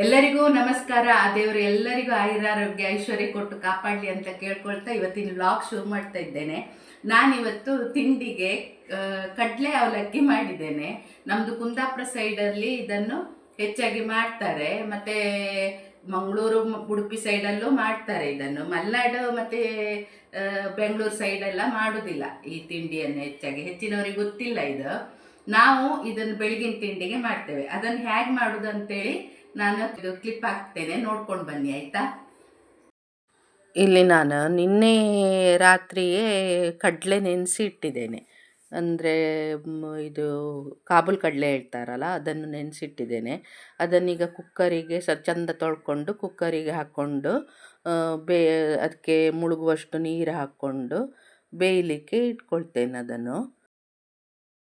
ಎಲ್ಲರಿಗೂ ನಮಸ್ಕಾರ. ಆ ದೇವರು ಎಲ್ಲರಿಗೂ ಆಯುರಾರೋಗ್ಯ, ಐಶ್ವರ್ಯ ಕೊಟ್ಟು ಕಾಪಾಡಲಿ ಅಂತ ಕೇಳ್ಕೊಳ್ತಾ ಇವತ್ತಿನ ವ್ಲಾಗ್ ಶುರು ಮಾಡ್ತಾ ಇದ್ದೇನೆ. ನಾನಿವತ್ತು ತಿಂಡಿಗೆ ಕಡಲೆ ಅವಲಕ್ಕಿ ಮಾಡಿದ್ದೇನೆ. ನಮ್ಮದು ಕುಂದಾಪುರ ಸೈಡಲ್ಲಿ ಇದನ್ನು ಹೆಚ್ಚಾಗಿ ಮಾಡ್ತಾರೆ. ಮತ್ತು ಮಂಗಳೂರು, ಉಡುಪಿ ಸೈಡಲ್ಲೂ ಮಾಡ್ತಾರೆ ಇದನ್ನು. ಮಲೆನಾಡು ಮತ್ತು ಬೆಂಗಳೂರು ಸೈಡೆಲ್ಲ ಮಾಡೋದಿಲ್ಲ ಈ ತಿಂಡಿಯನ್ನು ಹೆಚ್ಚಾಗಿ. ಹೆಚ್ಚಿನವರಿಗೆ ಗೊತ್ತಿಲ್ಲ ಇದು. ನಾವು ಇದನ್ನು ಬೆಳಗಿನ ತಿಂಡಿಗೆ ಮಾಡ್ತೇವೆ. ಅದನ್ನು ಹೇಗೆ ಮಾಡೋದು ಅಂತೇಳಿ ನಾನು ಇದು ಕ್ಲಿಪ್ ಹಾಕ್ತೇನೆ, ನೋಡ್ಕೊಂಡು ಬನ್ನಿ, ಆಯಿತಾ? ಇಲ್ಲಿ ನಾನು ನಿನ್ನೆ ರಾತ್ರಿಯೇ ಕಡಲೆ ನೆನೆಸಿ ಇಟ್ಟಿದ್ದೇನೆ. ಅಂದರೆ ಇದು ಕಾಬೂಲ್ ಕಡಲೆ ಹೇಳ್ತಾರಲ್ಲ, ಅದನ್ನು ನೆನೆಸಿಟ್ಟಿದ್ದೇನೆ ಅದನ್ನೀಗ ಕುಕ್ಕರಿಗೆ ಸ, ಚಂದ ತೊಳ್ಕೊಂಡು ಕುಕ್ಕರಿಗೆ ಹಾಕ್ಕೊಂಡು ಬೇ, ಅದಕ್ಕೆ ಮುಳುಗುವಷ್ಟು ನೀರು ಹಾಕ್ಕೊಂಡು ಬೇಯಲಿಕ್ಕೆ ಇಟ್ಕೊಳ್ತೇನೆ ಅದನ್ನು.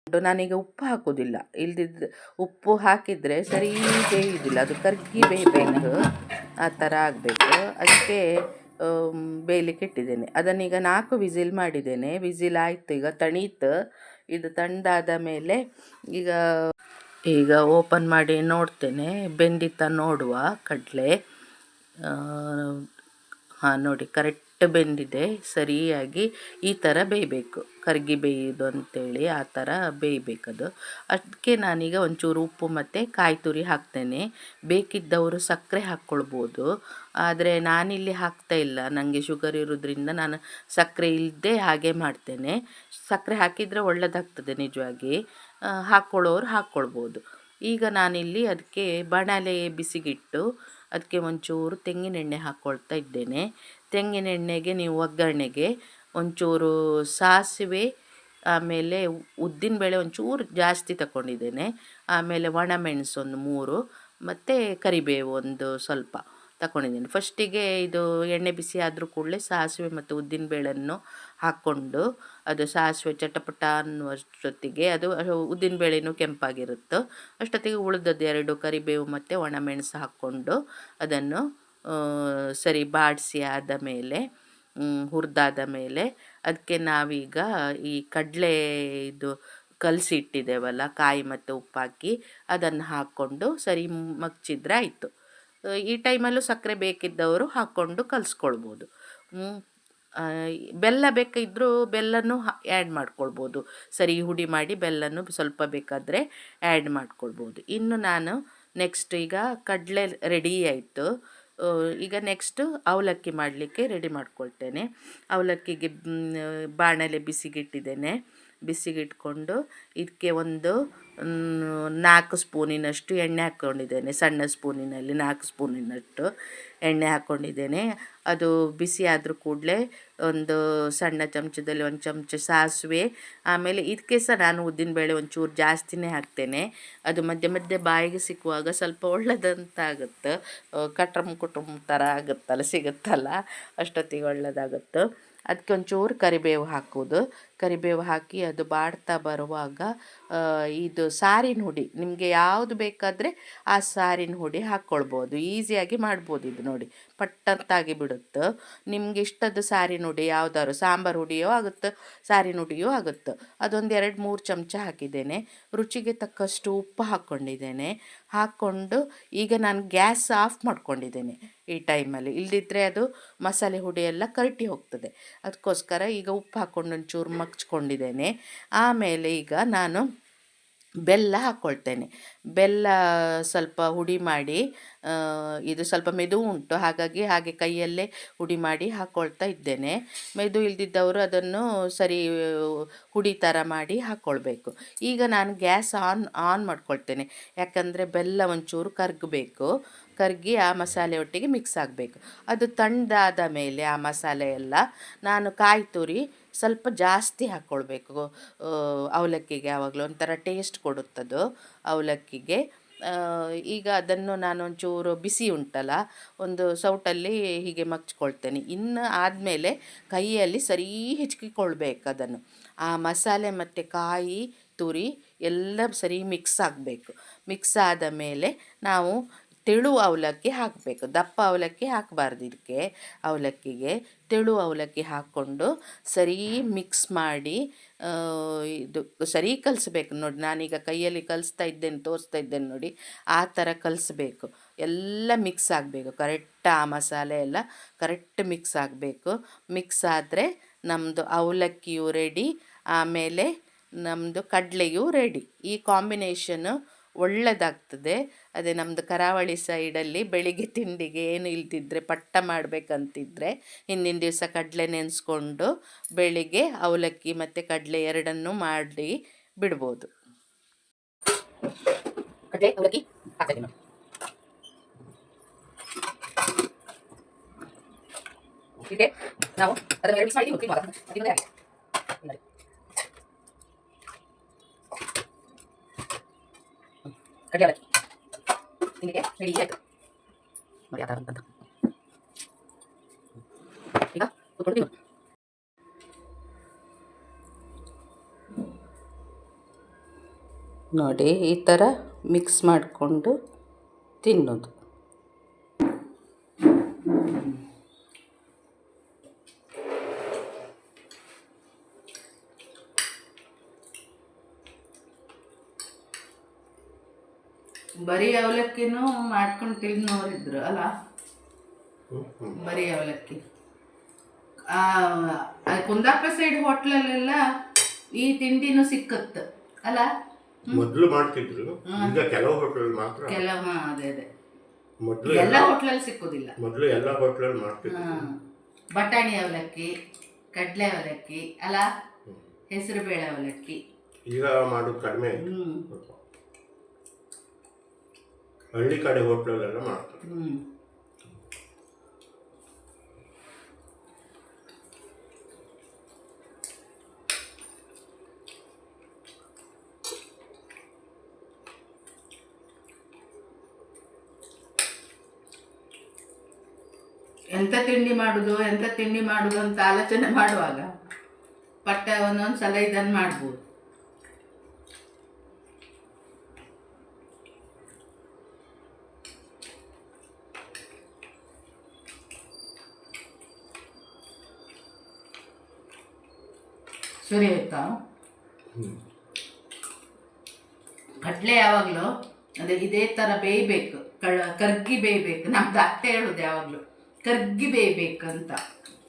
ನಾನೀಗ ಉಪ್ಪು ಹಾಕೋದಿಲ್ಲ ಇಲ್ದಿದ್ದು ಉಪ್ಪು ಹಾಕಿದರೆ ಸರಿ ಬೇಯುವುದಿಲ್ಲ ಅದು ಕರ್ಗಿ ಬೇಯಬೇಕು ಆ ಥರ ಆಗಬೇಕು. ಆಮ್, ಬೇಯಲಿಕ್ಕೆ ಇಟ್ಟಿದ್ದೇನೆ. ಅದನ್ನೀಗ ನಾಲ್ಕು ವಿಸಿಲ್ ಮಾಡಿದ್ದೇನೆ. ವಿಸಿಲ್ ಆಯಿತು. ಈಗ ತಣೀತು. ಇದು ತಣ್ಣದಾದ ಮೇಲೆ ಈಗ ಈಗ ಓಪನ್ ಮಾಡಿ ನೋಡ್ತೇನೆ. ಬೆಂದಿತ್ತ ನೋಡುವ ಕಡಲೆ. ಹಾಂ ನೋಡಿ ಕರೆಕ್ಟ್ ಬೆಂದಿದೆ ಸರಿಯಾಗಿ ಈ ಥರ ಬೇಯಬೇಕು. ಕರ್ಗಿ ಬೇಯೋದು ಅಂತೇಳಿ ಆ ಥರ ಬೇಯಬೇಕದು ಅದಕ್ಕೆ ನಾನೀಗ ಒಂಚೂರು ಉಪ್ಪು ಮತ್ತು ಕಾಯಿ ತುರಿ ಹಾಕ್ತೇನೆ. ಬೇಕಿದ್ದವರು ಸಕ್ಕರೆ ಹಾಕ್ಕೊಳ್ಬೋದು. ಆದರೆ ನಾನಿಲ್ಲಿ ಹಾಕ್ತಾ ಇಲ್ಲ. ನನಗೆ ಶುಗರ್ ಇರೋದ್ರಿಂದ ನಾನು ಸಕ್ಕರೆ ಇಲ್ಲದೆ ಹಾಗೆ ಮಾಡ್ತೇನೆ. ಸಕ್ಕರೆ ಹಾಕಿದರೆ ಒಳ್ಳೆಯದಾಗ್ತದೆ ನಿಜವಾಗಿ. ಹಾಕ್ಕೊಳ್ಳೋರು ಹಾಕ್ಕೊಳ್ಬೋದು. ಈಗ ನಾನಿಲ್ಲಿ ಅದಕ್ಕೆ ಬಾಣಲೆ ಬಿಸಿಗಿಟ್ಟು ಅದಕ್ಕೆ ಒಂಚೂರು ತೆಂಗಿನೆಣ್ಣೆ ಹಾಕ್ಕೊಳ್ತಾ ಇದ್ದೇನೆ. ತೆಂಗಿನೆಣ್ಣೆಗೆ ನೀವು ಒಗ್ಗರಣೆಗೆ ಒಂಚೂರು ಸಾಸಿವೆ, ಆಮೇಲೆ ಉದ್ದಿನಬೇಳೆ ಒಂಚೂರು ಜಾಸ್ತಿ ತಗೊಂಡಿದ್ದೇನೆ. ಆಮೇಲೆ ಒಣಮೆಣಸು ಒಂದು ಮೂರು, ಮತ್ತು ಕರಿಬೇವು ಒಂದು ಸ್ವಲ್ಪ ತಗೊಂಡಿದ್ದೀನಿ. ಫಸ್ಟಿಗೆ ಇದು ಎಣ್ಣೆ ಬಿಸಿ ಆದರೂ ಕೂಡಲೇ ಸಾಸಿವೆ ಮತ್ತು ಉದ್ದಿನಬೇಳೆಯನ್ನು ಹಾಕ್ಕೊಂಡು ಅದು ಸಾಸಿವೆ ಚಟಪಟ ಅನ್ನುವಷ್ಟೊತ್ತಿಗೆ ಅದು ಉದ್ದಿನಬೇಳೆನೂ ಕೆಂಪಾಗಿರುತ್ತೋ. ಅಷ್ಟೊತ್ತಿಗೆ ಉಳಿದದ್ದು ಎರಡು ಕರಿಬೇವು ಮತ್ತು ಒಣಮೆಣಸು ಹಾಕ್ಕೊಂಡು ಅದನ್ನು ಸರಿ ಬಾಡಿಸಿ ಆದ ಮೇಲೆ ಹುರಿದಾದ ಮೇಲೆ ಅದಕ್ಕೆ ನಾವೀಗ ಈ ಕಡಲೆ ಇದು ಕಲಸಿ ಇಟ್ಟಿದ್ದೇವಲ್ಲ ಕಾಯಿ ಮತ್ತು ಉಪ್ಪಾಕಿ ಅದನ್ನು ಹಾಕ್ಕೊಂಡು ಸರಿ ಮಗ್ಚಿದ್ರೆ ಆಯಿತು. ಈ ಟೈಮಲ್ಲೂ ಸಕ್ಕರೆ ಬೇಕಿದ್ದವರು ಹಾಕ್ಕೊಂಡು ಕಲಿಸ್ಕೊಳ್ಬೋದು. ಬೆಲ್ಲ ಬೇಕಿದ್ದರೂ ಬೆಲ್ಲನೂ ಆ್ಯಡ್ ಮಾಡ್ಕೊಳ್ಬೋದು. ಸರಿ ಹುಡಿ ಮಾಡಿ ಬೆಲ್ಲನೂ ಸ್ವಲ್ಪ ಬೇಕಾದರೆ ಆ್ಯಡ್ ಮಾಡ್ಕೊಳ್ಬೋದು. ಇನ್ನು ನಾನು ನೆಕ್ಸ್ಟ್ ಈಗ ಕಡಲೆ ರೆಡಿ ಆಯಿತು. ಈಗ ನೆಕ್ಸ್ಟು ಅವಲಕ್ಕಿ ಮಾಡಲಿಕ್ಕೆ ರೆಡಿ ಮಾಡ್ಕೊಳ್ತೇನೆ. ಅವಲಕ್ಕಿಗೆ ಬಾಣಲೆ ಬಿಸಿಗಿಟ್ಟಿದ್ದೇನೆ. ಬಿಸಿಗಿಟ್ಕೊಂಡು ಇದಕ್ಕೆ ಒಂದು ನಾಲ್ಕು ಸ್ಪೂನಿನಷ್ಟು ಎಣ್ಣೆ ಹಾಕ್ಕೊಂಡಿದ್ದೇನೆ. ಸಣ್ಣ ಸ್ಪೂನಿನಲ್ಲಿ ನಾಲ್ಕು ಸ್ಪೂನಿನಷ್ಟು ಎಣ್ಣೆ ಹಾಕ್ಕೊಂಡಿದ್ದೇನೆ. ಅದು ಬಿಸಿ ಆದರೂ ಕೂಡಲೇ ಒಂದು ಸಣ್ಣ ಚಮಚದಲ್ಲಿ ಒಂದು ಚಮಚ ಸಾಸಿವೆ, ಆಮೇಲೆ ಇದಕ್ಕೆ ಸಹ ನಾನು ಉದ್ದಿನಬೇಳೆ ಒಂಚೂರು ಜಾಸ್ತಿನೇ ಹಾಕ್ತೇನೆ. ಅದು ಮಧ್ಯೆ ಮಧ್ಯೆ ಬಾಯಿಗೆ ಸಿಕ್ಕುವಾಗ ಸ್ವಲ್ಪ ಒಳ್ಳೆಯದಂತಾಗುತ್ತೆ ಕಟ್ರಮ್ ಕುಟುಂಬ ಥರ ಆಗುತ್ತಲ್ಲ, ಸಿಗುತ್ತಲ್ಲ, ಅಷ್ಟೊತ್ತಿಗೆ ಒಳ್ಳೆದಾಗುತ್ತೆ. ಅದಕ್ಕೆ ಒಂಚೂರು ಕರಿಬೇವು ಹಾಕೋದು ಕರಿಬೇವು ಹಾಕಿ ಅದು ಬಾಡ್ತಾ ಬರುವಾಗ ಇದು ಸಾರಿನ ಹುಡಿ, ನಿಮಗೆ ಯಾವುದು ಬೇಕಾದರೆ ಆ ಸಾರಿನ ಹುಡಿ ಹಾಕ್ಕೊಳ್ಬೋದು. ಈಸಿಯಾಗಿ ಮಾಡ್ಬೋದು ಇದು ನೋಡಿ. ಪಟ್ಟಂತಾಗಿ ಬಿಡುತ್ತೆ. ನಿಮ್ಗೆ ಇಷ್ಟದ ಸಾರಿ ನುಡಿ ಯಾವ್ದಾದ್ರು, ಸಾಂಬಾರು ಹುಡಿಯೋ ಆಗುತ್ತೆ, ಸಾರಿ ನುಡಿಯೋ ಆಗುತ್ತೆ. ಅದೊಂದು ಎರಡು ಮೂರು ಚಮಚ ಹಾಕಿದ್ದೇನೆ. ರುಚಿಗೆ ತಕ್ಕಷ್ಟು ಉಪ್ಪು ಹಾಕ್ಕೊಂಡಿದ್ದೇನೆ. ಹಾಕ್ಕೊಂಡು ಈಗ ನಾನು ಗ್ಯಾಸ್ ಆಫ್ ಮಾಡ್ಕೊಂಡಿದ್ದೇನೆ ಈ ಟೈಮಲ್ಲಿ. ಇಲ್ದಿದ್ರೆ ಅದು ಮಸಾಲೆ ಹುಡಿ ಎಲ್ಲ ಕರಟಿ ಹೋಗ್ತದೆ. ಅದಕ್ಕೋಸ್ಕರ ಈಗ ಉಪ್ಪು ಹಾಕ್ಕೊಂಡು ಒಂಚೂರು ಮಗ್ಚ್ಕೊಂಡಿದ್ದೇನೆ. ಆಮೇಲೆ ಈಗ ನಾನು ಬೆಲ್ಲ ಹಾಕ್ಕೊಳ್ತೇನೆ ಬೆಲ್ಲ ಸ್ವಲ್ಪ ಹುಡಿ ಮಾಡಿ ಇದು ಸ್ವಲ್ಪ ಮೆದು ಉಂಟು, ಹಾಗಾಗಿ ಹಾಗೆ ಕೈಯಲ್ಲೇ ಹುಡಿ ಮಾಡಿ ಹಾಕ್ಕೊಳ್ತಾ ಇದ್ದೇನೆ. ಮೆದು ಇಲ್ದಿದ್ದವರು ಅದನ್ನು ಸರಿ, ಹುಡಿ ಥರ ಮಾಡಿ ಹಾಕ್ಕೊಳ್ಬೇಕು ಈಗ ನಾನು ಗ್ಯಾಸ್ ಆನ್ ಆನ್ ಮಾಡ್ಕೊಳ್ತೇನೆ. ಯಾಕಂದರೆ ಬೆಲ್ಲ ಒಂಚೂರು ಕರಗಬೇಕು. ಕರಗಿ ಆ ಮಸಾಲೆ ಒಟ್ಟಿಗೆ ಮಿಕ್ಸ್ ಆಗಬೇಕು. ಅದು ತಣ್ಣದಾದ ಮೇಲೆ ಆ ಮಸಾಲೆ ಎಲ್ಲ ನಾನು ಕಾಯಿ ತುರಿ ಸ್ವಲ್ಪ ಜಾಸ್ತಿ ಹಾಕ್ಕೊಳ್ಬೇಕು ಅವಲಕ್ಕಿಗೆ ಯಾವಾಗಲೂ ಒಂಥರ ಟೇಸ್ಟ್ ಕೊಡುತ್ತದು ಅವಲಕ್ಕಿಗೆ. ಈಗ ಅದನ್ನು ನಾನು ಒಂಚೂರು ಬಿಸಿ ಉಂಟಲ್ಲ, ಒಂದು ಸೌಟಲ್ಲಿ ಹೀಗೆ ಮಚ್ಕೊಳ್ತೇನೆ ಇನ್ನು ಆದಮೇಲೆ ಕೈಯಲ್ಲಿ ಸರಿ ಹೆಚ್ಕಿಕೊಳ್ಬೇಕು ಅದನ್ನು. ಆ ಮಸಾಲೆ ಮತ್ತು ಕಾಯಿ, ತುರಿ ಎಲ್ಲ ಸರಿ ಮಿಕ್ಸ್ ಆಗಬೇಕು. ಮಿಕ್ಸ್ ಆದ ಮೇಲೆ ನಾವು ತೆಳು ಅವಲಕ್ಕಿ ಹಾಕಬೇಕು. ದಪ್ಪ ಅವಲಕ್ಕಿ ಹಾಕಬಾರ್ದು ಇದಕ್ಕೆ ಅವಲಕ್ಕಿಗೆ ತೆಳು ಅವಲಕ್ಕಿ ಹಾಕ್ಕೊಂಡು ಸರಿ ಮಿಕ್ಸ್ ಮಾಡಿ ಇದು ಸರಿ ಕಲಿಸ್ಬೇಕು ನೋಡಿ. ನಾನೀಗ ಕೈಯಲ್ಲಿ ಕಲಿಸ್ತಾ ಇದ್ದೇನೆ, ತೋರಿಸ್ತಾ ಇದ್ದೇನೆ ನೋಡಿ. ಆ ಥರ ಕಲಿಸ್ಬೇಕು. ಎಲ್ಲ ಮಿಕ್ಸ್ ಆಗಬೇಕು. ಕರೆಕ್ಟ್ ಆ ಮಸಾಲೆ ಎಲ್ಲ ಕರೆಕ್ಟ್ ಮಿಕ್ಸ್ ಆಗಬೇಕು. ಮಿಕ್ಸ್ ಆದರೆ ನಮ್ಮದು ಅವಲಕ್ಕಿಯು ರೆಡಿ ಆಮೇಲೆ ನಮ್ಮದು ಕಡಲೆಯು ರೆಡಿ ಈ ಕಾಂಬಿನೇಷನು ಒಳ್ಳೆಯದಾಗ್ತದೆ ಅದೇ ನಮ್ಮದು ಕರಾವಳಿ ಸೈಡಲ್ಲಿ ಬೆಳಿಗ್ಗೆ ತಿಂಡಿಗೆ ಏನು ಇಲ್ದಿದ್ರೆ ಪಟ್ಟ ಮಾಡಬೇಕಂತಿದ್ರೆ ಹಿಂದಿನ ದಿವಸ ಕಡಲೆ ನೆನೆಸ್ಕೊಂಡು ಬೆಳಿಗ್ಗೆ ಅವಲಕ್ಕಿ ಮತ್ತು ಕಡಲೆ ಎರಡನ್ನು ಮಾಡಿ ಬಿಡ್ಬೋದು. ಕಡಲೆ, ಅವಲಕ್ಕಿ ನಾವು ಅದನ್ನು ಮಿಕ್ಸ್ ಮಾಡಿ ನೋಡಿ ತಿಂಡಿಗೆ ರೆಡಿ ಆಯಿತು ನೋಡಿ ಥರ ಈಗ ನೋಡಿ ಈ ಥರ ಮಿಕ್ಸ್ ಮಾಡಿಕೊಂಡು ತಿನ್ನೋದು. ಬರೀ ಅವಲಕ್ಕಿನೂ ಮಾಡ್ಕೊಂಡು ತಿನ್ನೋರಿದ್ರು ಅಲ್ಲ? ಬರೀ ಅವಲಕ್ಕಿ. ಕುಂದಾಪುರ ಸೈಡ್ ಹೋಟ್ಲಲ್ಲೆಲ್ಲ ಈ ತಿಂಡಿನೂ ಸಿಕ್ಕತ್ತು ಅಲ್ಲ? ಮೊದಲು ಮಾಡ್ತಿದ್ರು ಈಗ ಕೆಲವು ಹೋಟ್ಲಲ್ಲಿ ಮಾತ್ರ. ಕೆಲವು ಹಾ, ಅದೇ ಅದೇ. ಮೊದಲು ಎಲ್ಲ ಹೋಟ್ಲಲ್ಲಿ ಸಿಕ್ಕೋದಿಲ್ಲ. ಮೊದಲು ಎಲ್ಲ ಹೋಟ್ಲಲ್ಲಿ ಮಾಡ್ತಿದ್ರು. ಬಟಾಣಿ ಅವಲಕ್ಕಿ ಕಡಲೆ ಅವಲಕ್ಕಿ ಅಲ್ಲ? ಹೆಸರು ಬೇಳೆ ಅವಲಕ್ಕಿ. ಈಗ ಮಾಡೋದು ಕಡಿಮೆ ಸ್ವಲ್ಪ. ಹಳ್ಳಿ ಕಡೆ ಹೋಟ್ಲಲ್ಲೆಲ್ಲ ಮಾಡ್ತಾರೆ. ಎಂತ ತಿಂಡಿ ಮಾಡುದು, ಎಂತ ತಿಂಡಿ ಮಾಡುದು ಅಂತ ಆಲೋಚನೆ ಮಾಡುವಾಗ ಪಟ್ಟ ಒಂದೊಂದು ಸಲ ಇದನ್ನು ಮಾಡ್ಬೋದು. ಸರಿ ಆಯ್ತಾ? ಹ್ಮ್. ಕಡಲೆ ಯಾವಾಗಲೂ ಅದೇ ಇದೇ ಥರ ಬೇಯಬೇಕು. ಕಳ ಕರ್ಗಿ ಬೇಯಬೇಕು. ನಮ್ದು ಅತ್ತೆ ಹೇಳೋದು ಯಾವಾಗಲೂ ಕರ್ಗಿ ಬೇಯಬೇಕಂತ.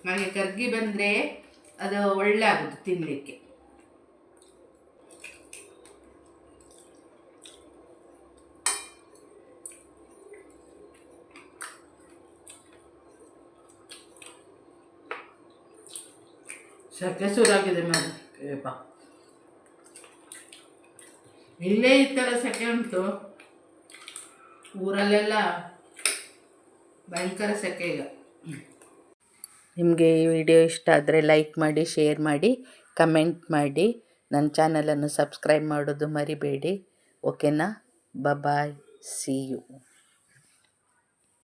ಹಾಗೆ ಕರ್ಗಿ ಬಂದರೆ ಅದು ಒಳ್ಳೆ ಆಗೋದು ತಿನ್ನಲಿಕ್ಕೆ ಸೆಕೆ ಶುರುವಾಗಿದೆ ಇಲ್ಲೇ ಈ ಥರ ಸೆಕೆ ಉಂಟು ಊರಲ್ಲೆಲ್ಲ ಭಯಂಕರ ಸೆಕೆ ಈಗ ನಿಮಗೆ ಈ ವಿಡಿಯೋ ಇಷ್ಟ ಆದರೆ ಲೈಕ್ ಮಾಡಿ ಶೇರ್ ಮಾಡಿ ಕಮೆಂಟ್ ಮಾಡಿ. ನನ್ನ ಚಾನಲನ್ನು ಸಬ್ಸ್ಕ್ರೈಬ್ ಮಾಡೋದು ಮರಿಬೇಡಿ. ಓಕೆನಾ ಬಾಯ್ ಸಿ ಯು